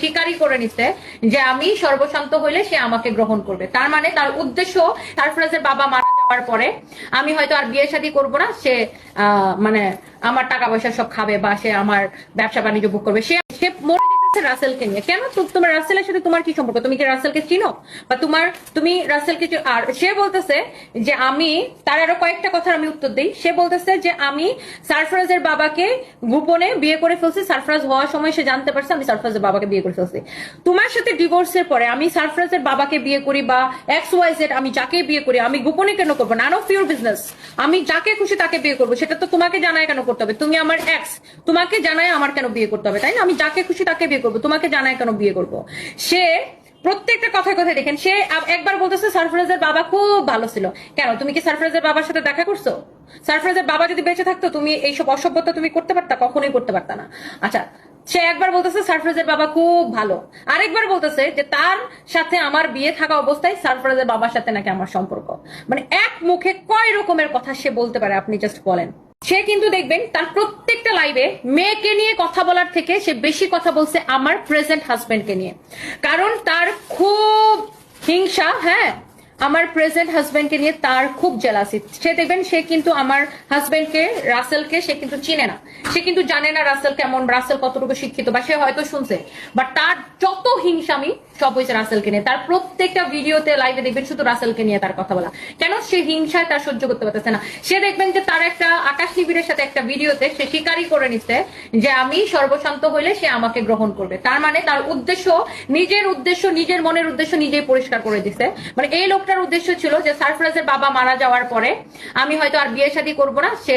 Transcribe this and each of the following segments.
স্বীকারই করে নিছে যে আমি সর্বশান্ত হইলে সে আমাকে গ্রহণ করবে। তার মানে তার উদ্দেশ্য সারফরাজের বাবা মারা যাওয়ার পরে আমি হয়তো আর বিয়ে শাদী করব না, সে মানে আমার টাকা পয়সা সব খাবে বা সে আমার ব্যবসা বাণিজ্য বুক করবে। সে সে মরে যেতেছে রাসেলকে নিয়ে। কেন তোমার রাসেলের সাথে তোমার কি সম্পর্ক? তুমি কি রাসেলকে চিনো? বা তোমার তুমি রাসেলকে আর সে বলতেছে যে আমি তার আরও কয়েকটা কথার আমি উত্তর দিই। সে বলতেছে যে আমি সারফরাজের বাবাকে গোপনে বিয়ে করে ফেলছি। সারফরাজ হওয়ার সময় সে জানতে পারছে আমি সারফরাজের বাবাকে বিয়ে করে ফেলছি। তোমার সাথে ডিভোর্সের পরে আমি সারফরাজের বাবাকে বিয়ে করি বা এক্স ওয়াই জেড আমি যাকে বিয়ে করি, আমি গোপনে কেন করব? নান অফ ইউর বিজনেস আমি যাকে খুশি তাকে বিয়ে করব। সেটা তো তোমাকে জানায় কেন করতে হবে? তুমি আমার এক্স তোমাকে জানায় আমার কেন বিয়ে করতে হবে? তাই না? আমি যাকে খুশি তাকে বিয়ে করব, তোমাকে জানায় কেন বিয়ে করব? সে প্রত্যেকটা কথায় কথায় দেখেন, সে একবার বলতেছে সারফরাজের বাবা খুব ভালো ছিল। কেন, তুমি কি সারফরাজের বাবার সাথে দেখা করছ? সারফরাজের বাবা যদি বেঁচে থাকতো, তুমি এইসব অসভ্যতা তুমি করতে পারতা? কখনোই করতে পারতা না। আচ্ছা সে একবার বলতেছে সারফরাজের বাবা খুব ভালো। আরেকবার বলতেছে যে, তার সাথে আমার বিয়ে থাকা অবস্থায় সারফরাজের বাবার সাথে নাকি আমার সম্পর্ক? মানে এক মুখে কয় রকমের কথা সে বলতে পারে, আপনি জাস্ট বলেন। সে কিন্তু দেখবেন তার প্রত্যেকটা লাইভে মেয়েকে নিয়ে কথা বলার থেকে সে বেশি কথা বলছে আমার প্রেজেন্ট হাজবেন্ডকে নিয়ে। কারণ তার খুব হিংসা হ্যাঁ আমার প্রেজেন্ট হাজবেন্ডকে নিয়ে তার খুব জেলাসি সে দেখবেন সে কিন্তু আমার হাজবেন্ডকে রাসেলকে সে কিন্তু চিনে না। সে কিন্তু জানে না রাসেল কেমন রাসেল কতটুকু শিক্ষিত, বা সে হয়তো শুনছে। বাট তার যত হিংসামি সব হয়েছে রাসেলকে নিয়ে। তার প্রত্যেকটা ভিডিওতে লাইভে দেখবেন শুধু রাসেলকে নিয়ে তার কথা বলা। কেন সে হিংসায় তার সহ্য করতে পারতেছে না? সে দেখবেন যে তার একটা আকাশ নিবিড়ের সাথে একটা ভিডিওতে সে স্বীকারই করে নিচ্ছে যে আমি সর্বশান্ত হইলে সে আমাকে গ্রহণ করবে। তার মানে তার উদ্দেশ্য, নিজের উদ্দেশ্য, নিজের মনের উদ্দেশ্য নিজেই পরিষ্কার করে দিছে। মানে এই লোকটার উদ্দেশ্য ছিল যে সারফরাজের বাবা মারা যাওয়ার পরে আমি হয়তো আর বিয়ে শাদী করব না, সে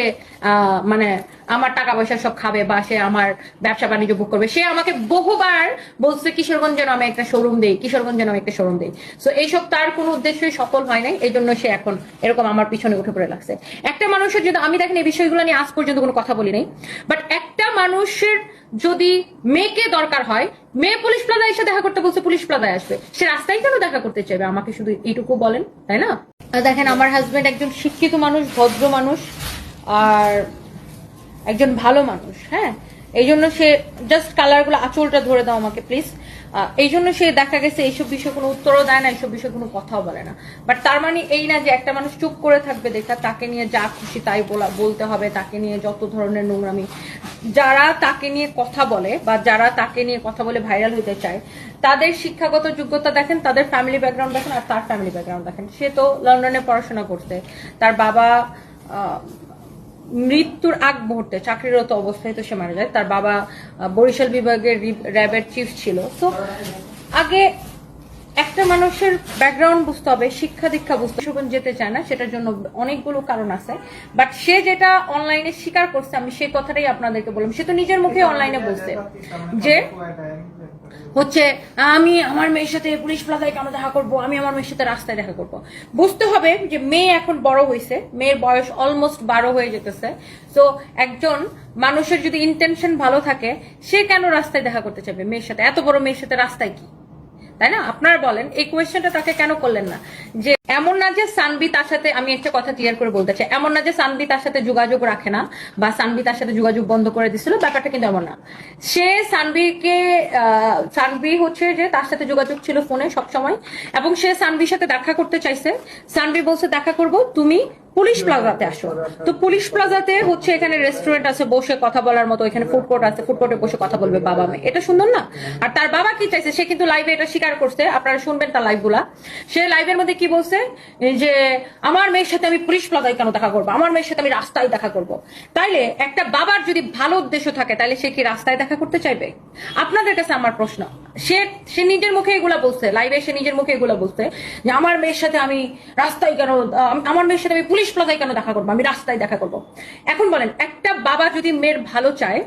মানে আমার টাকা পয়সা সব খাবে বা সে আমার ব্যবসা বাণিজ্য বুক করবে। সে আমাকে বহুবার বলছে, কিশোরগঞ্জ যেন আমি একটা শোরুম দেই, কিশোরগঞ্জ যেন আমি একটা শোরুম দেই। সো এইসব তার কোনো উদ্দেশ্যই সফল হয় নাই এই জন্য সে এখন এরকম আমার পিছনে উঠে পড়ে লাগছে। একটা মানুষের যদি, আমি দেখেন এই বিষয়গুলো নিয়ে আজ পর্যন্ত কোনো কথা বলি নাই বাট একটা মানুষের যদি মেয়েকে দরকার হয়, মেয়ে পুলিশ প্লাজায় এসে দেখা করতে বলছে, পুলিশ প্লাজায় আসবে। সে রাস্তায় কেন দেখা করতে চাইবে? আমাকে শুধু এইটুকু বলেন, তাই না? দেখেন, আমার হাজবেন্ড একজন শিক্ষিত মানুষ, ভদ্র মানুষ। আর একজন ভালো মানুষ হ্যাঁ? এই জন্য সে জাস্ট কালারগুলো আঁচলটা ধরে দাও আমাকে প্লিজ এই জন্য সে দেখা গেছে এইসব বিষয়ে কোনো উত্তরও দেয় না, এইসব বিষয়ে কোনো কথাও বলে না। বাট তার মানে এই না যে একটা মানুষ চুপ করে থাকবে দেখা, তাকে নিয়ে যা খুশি তাই বলা, বলতে হবে, তাকে নিয়ে যত ধরনের নোংরামি। যারা তাকে নিয়ে কথা বলে বা যারা তাকে নিয়ে কথা বলে ভাইরাল হতে চায়, তাদের শিক্ষাগত যোগ্যতা দেখেন, তাদের ফ্যামিলি ব্যাকগ্রাউন্ড দেখেন আর তার ফ্যামিলি ব্যাকগ্রাউন্ড দেখেন। সে তো লন্ডনে পড়াশোনা করতে তার বাবা মৃত্যুর আগ মুহূর্তে চাকরিরত অবস্থায় তো সে মারা যায়। তার বাবা বরিশাল বিভাগের র্যাবের চিফ ছিল। তো আগে একটা মানুষের ব্যাকগ্রাউন্ড বুঝতে হবে, শিক্ষা দীক্ষা বুঝতে হবে। যেতে চায় না, সেটার জন্য অনেকগুলো কারণ আছে। বাট সে যেটা অনলাইনে স্বীকার করছে, আমি সেই কথাটাই আপনাদেরকে বললাম। সে তো নিজের মুখে অনলাইনে বলছে যে হচ্ছে, আমি আমার মেয়ের সাথে পুলিশ প্লাজায় কেন দেখা করব? আমি আমার মেয়ের সাথে রাস্তায় দেখা করব। বুঝতে হবে যে মেয়ে এখন বড় হয়েছে, মেয়ের বয়স অলমোস্ট বারো হয়ে যেতেছে। তো একজন মানুষের যদি ইন্টেনশন ভালো থাকে, সে কেন রাস্তায় দেখা করতে চাইবে মেয়ের সাথে? এত বড় মেয়ের সাথে রাস্তায় কি? তাই না? আপনারা বলেন, এই কোয়েশ্চেনটা তাকে কেন করলেন না? যে এমন না যে সানবি তার সাথে, আমি একটা কথা ক্লিয়ার করে বলতে চাই, এমন না যে সানবি তার সাথে যোগাযোগ রাখে না বা সানবি তার সাথে যোগাযোগ বন্ধ করে দিছিল ব্যাপারটা কিন্তু এমন না। সে সানবিকে সানবি হচ্ছে যে তার সাথে যোগাযোগ ছিল ফোনে সব সময় এবং সে সানবির সাথে দেখা করতে চাইছে। সানবি বলছে, দেখা করব, তুমি পুলিশ প্লাজাতে আসো। তো পুলিশ প্লাজাতে হচ্ছে এখানে রেস্টুরেন্ট আছে, বসে কথা বলার মতো, এখানে ফুড কোর্ট আছে ফুড কোর্টে বসে কথা বলবে বাবা মেয়ে এটা সুন্দর না? আর তার বাবা কি চাইছে? সে কিন্তু লাইভে এটা স্বীকার করছে। আপনারা শুনবেন তার লাইভগুলা। সে লাইভের মধ্যে কি বলছে? যে, আমার মেয়ের সাথে আমি পুলিশ প্লাজায় কেন দেখা করব? আমার মেয়ের সাথে আমি রাস্তায় দেখা করব? তাইলে একটা বাবার যদি ভালো উদ্দেশ্য থাকে তাহলে সে কি রাস্তায় দেখা করতে চাইবে? আপনাদের কাছে আমার প্রশ্ন। সে সে নিজের মুখে এগুলা বলছে লাইভে সে নিজের মুখে এগুলা বলছে, যে আমার মেয়ের সাথে আমি রাস্তায় কেন আমার মেয়ের সাথে আমি পুলিশ প্লাজায় কেন দেখা করব, আমি রাস্তায় দেখা করব। এখন বলেন, একটা বাবা যদি মেয়ের ভালো চায়,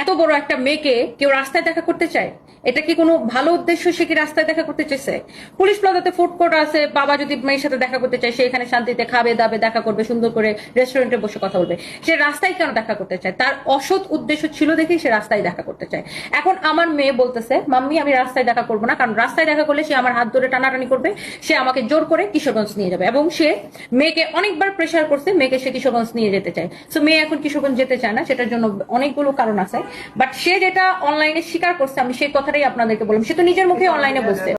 এত বড় একটা মেয়েকে কেউ রাস্তায় দেখা করতে চায় এটা কি কোনো ভালো উদ্দেশ্য? সে কি রাস্তায় দেখা করতে চেয়েছে? পুলিশ প্লাজাতে ফুড কোর্ট আছে, বাবা যদি মেয়ের সাথে দেখা করতে চায়, সে এখানে শান্তিতে খাবে, দাবে, দেখা করবে, সুন্দর করে রেস্টুরেন্টে বসে কথা বলবে। সে রাস্তায় কেন দেখা করতে চায়? তার অসৎ উদ্দেশ্য ছিল দেখেই সে রাস্তায় দেখা করতে চায়। এখন আমার মেয়ে বলতেছে, মাম্মি, আমি রাস্তায় দেখা করব না, কারণ রাস্তায় দেখা করলে সে আমার হাত ধরে টানাটানি করবে, সে আমাকে জোর করে কিশোরগঞ্জ নিয়ে যাবে। এবং সে মেয়েকে অনেকবার প্রেশার করছে, মেয়েকে সে কিশোরগঞ্জ নিয়ে যেতে চায়। সো মেয়ে এখন কিশোরগঞ্জ যেতে চায় না, সেটার জন্য অনেকগুলো কারণ আছে। বাট সে যেটা অনলাইনে স্বীকার করছে, আমি সেই কথাটাই আপনাদেরকে বললাম। সে তো নিজের মুখে অনলাইনে বলছে